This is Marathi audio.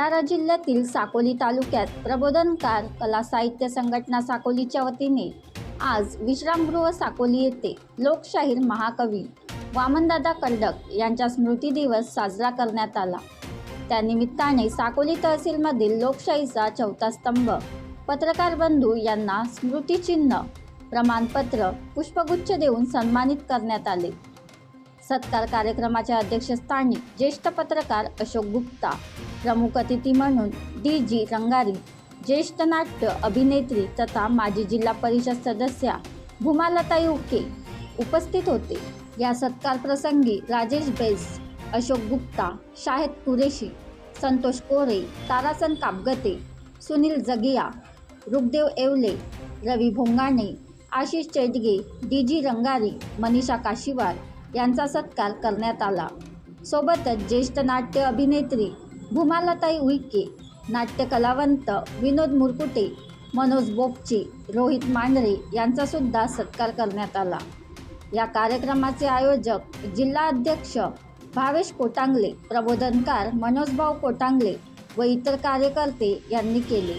भंडारा जिल्ह्यातील साकोली तालुक्यात प्रबोधनकार कला साहित्य संघटना साकोलीच्या वतीने आज विश्रामगृह साकोली येथे लोकशाहीर महाकवी वामनदादा कर्डक यांचा स्मृती दिवस साजरा करण्यात आला. त्यानिमित्ताने साकोली तहसीलमधील लोकशाहीचा चौथा स्तंभ पत्रकार बंधू यांना स्मृतिचिन्ह प्रमाणपत्र पुष्पगुच्छ देऊन सन्मानित करण्यात आले. सत्कार कार्यक्रमाच्या अध्यक्षस्थानी ज्येष्ठ पत्रकार अशोक गुप्ता प्रमुख अतिथी म्हणून डी जी रंगारी ज्येष्ठ नाट्य अभिनेत्री तथा माजी जिल्हा परिषद सदस्या भूमालताई उके उपस्थित होते. या सत्कार प्रसंगी राजेश बेस अशोक गुप्ता शाहेद कुरेशी संतोष कोरे तारासन कापगते सुनील जगिया रुगदेव येवले रवी भोंगाणे आशिष चेटगे डी जी रंगारी मनीषा काशीवार यांचा सत्कार करण्यात आला. सोबतच ज्येष्ठ नाट्य अभिनेत्री भूमालताई उईके नाट्य कलावंत विनोद मुरकुटे मनोज बोपचे रोहित मांढरे यांचा सुद्धा सत्कार करण्यात आला. या कार्यक्रमाचे आयोजक जिल्हा अध्यक्ष भावेश कोटांगले प्रबोधनकार मनोजभाऊ कोटांगले व इतर कार्यकर्ते यांनी केले.